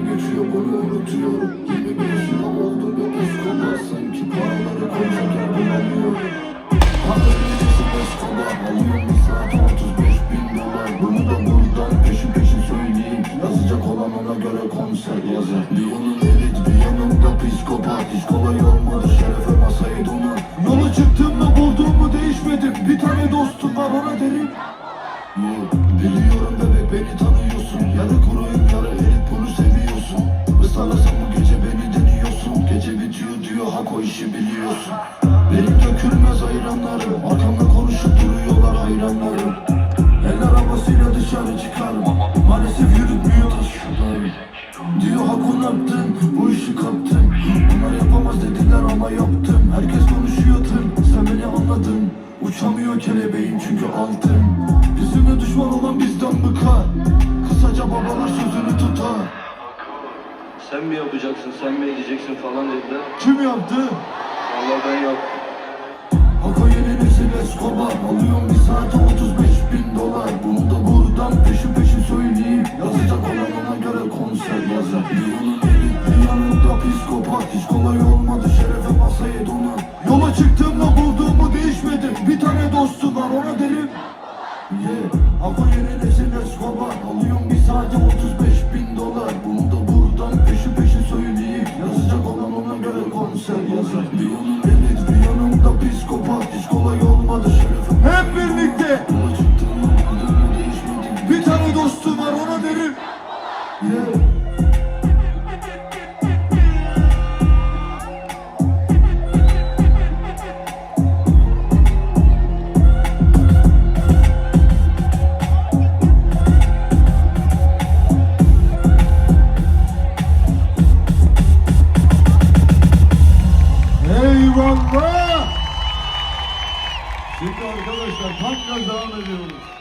geçiyor bunu unutuyorum. Yeni bir yaşıma oldu bir Escobar Sanki paraları konuşurken bulamıyorum Hatta bileceksin Escobar Alıyorum. Bir saate 35 bin dolar. Bunu da buradan peşin peşin söyleyeyim. Yazacak olan ona göre konser yazar. Bir yanım elit bir yanımda psikopat. Hiç kolay olmadı şerefe masayı donar. Yola çıktığımda bulduğumu değişmedim. Bir tane dostum var ona derim. Yo, hak o işi biliyorsun. Benim dökülmez hayranlarım. Arkamda konuşup duruyorlar hayranlarım. El arabasıyla dışarı çıkarım. Maalesef yürütmüyor taşılarım Diyor Hakun yaptın bu işi kaptın. Bunlar yapamaz dediler ama yaptım. Herkes konuşuyor tım sen beni anladın. Uçamıyor kelebeğim çünkü altın. Bizimle düşman olan bizden bıkar Sen mi yapacaksın, sen mi edeceksin falan dediler. Kim yaptı? Vallahi ben yaptım. Hako yeni nesil Escobar. Alıyorum bir saate 35 bin dolar. Bunu da buradan peşin peşin söyleyeyim. Yazacak olan ona göre konser yazar. Bir yanım elit bir yanımda psikopat Hiç kolay olmadı şerefe masaya donar. Yola çıktığımda bulduğumu değişmedi. Bir tane dostum var ona derim. Yeah, Hako yeni Bir yanım elit bir Hiç kolay olmadı Hep birlikte Bir tane dostum var ona derim. Yeah Şimdi arkadaşlar takla devam ediyoruz.